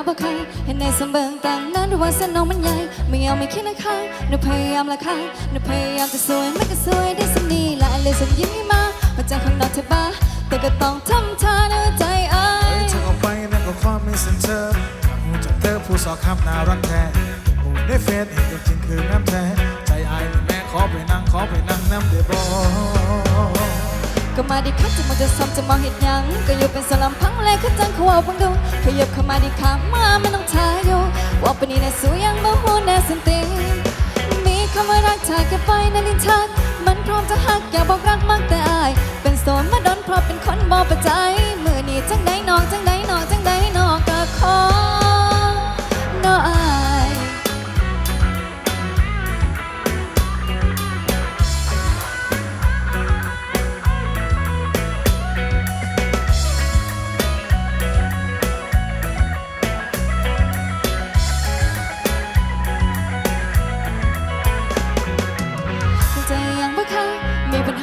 เห็นในสมบิงต่างนั้นว่าสนองมันใหญ่ไม่เอาไม่คิดนะคะหนูพยายามละค่ะหนูพยายามจะสวยมันก็สวยได้สักนีและเลยส่งยิ้มมาหัวใจของเราเธอบ้าแต่ก็ต้องทำท่าในหัวใจเอ้เอ้ยเธอเอาไปนั่นก็ความไม่เซ็นเซอร์หูจากเธอผู้สอคำน่ารักแท้โอ้ได้เฟซเห็นตัวจริงคือน้ำแท้ใจอายนี่แม่ขอไปนั่งขอไปนั่งน้ำเดือบอ ก็มาดิครับจะมองจะซ้ำจะมองเห็นยัง ก็อยู่เป็นสลัมพังเลยขึ้นจังเขาเอาบังดูขยับเข้ามาดิคับมาไม่ต้องทายอยู่ว่าปานนี้น่สวยยังบ่หูแน่สันติมีคำว่ารักชายกับไฟในลิ้นชัก มันพร้อมจะหักอยากบอกรักมากแต่อาย เป็นโสนมาดนเพราะเป็นคนบ่ประใจ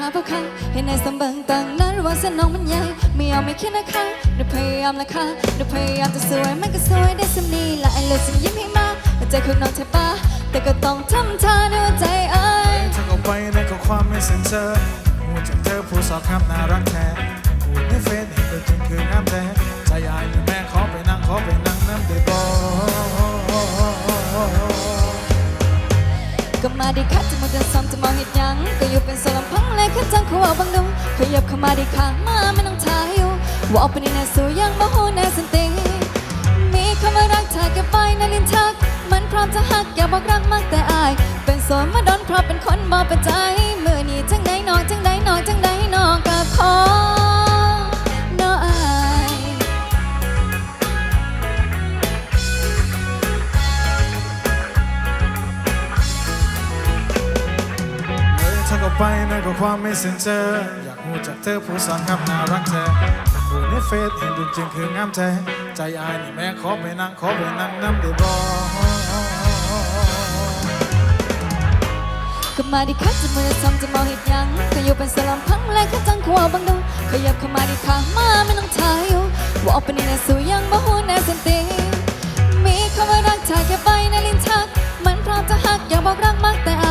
มีปัญหาบ่ค่ะให้ในสมบังต่างนั้นว่าสนองมันใหญ่ไม่เอาไม่คิดนะคะหนูพยายามละคะหนูพยายามจะสวยมันก็สวยได้สำนีและไอ้เลยสิยิ้มให้มาใจของน้องเธอป้าแต่ก็ต้องทำท่าด้วยใจเอ้ยเธอเอาไปนั่นความไม่เซ็นเซอร์หูจากเธอผู้สอคำน่ารักแท้หูในเฟซ ก็มาดีค่ะจะมุดจะซ้ำจะมองเห็นยัง ก็อยู่เป็นสลัมพังเลยขึ้นจังเขาเอาบังดูขยับเข้ามาดีค่ะมาไม่ต้องทายอยู่ว่าเอาไปนีแน่สวยยังบ่ฮู้แน่สันติมีคำว่ารักทายเก็บไว้ในลิ้นชัก มันพร้อมจะหักอยากบอกรักมากแต่อาย เป็นโสนมาดนเพราะเป็นคนบ่เป็นใจ ไปนั่นก็ความไม่เซ็นเซออยากหูจากเธอผู้สอนคำน่ารักแท้หูในเฟซเห็นตัวจริงคืองามแท้ใจอายนี่แม่ขอไปนั่งขอไปนั่งน้ำเดือบอก็มาดีค่ะจะมือซ้ำจะมองเห็ดหยังก็อยู่เป็นสลัมพังเลยขึ้นจังขาเอาบังดูขยับเข้ามาดีค่ะมาไม่ต้องทายอยู่ว่าเอาไปนี่แน่สวยยังบ่ฮู้แน่สันติมีคำว่ารักทายเก็บไว้ในลิ้นชัก มันพร้อมจะหักอยากบอกรักมากแต่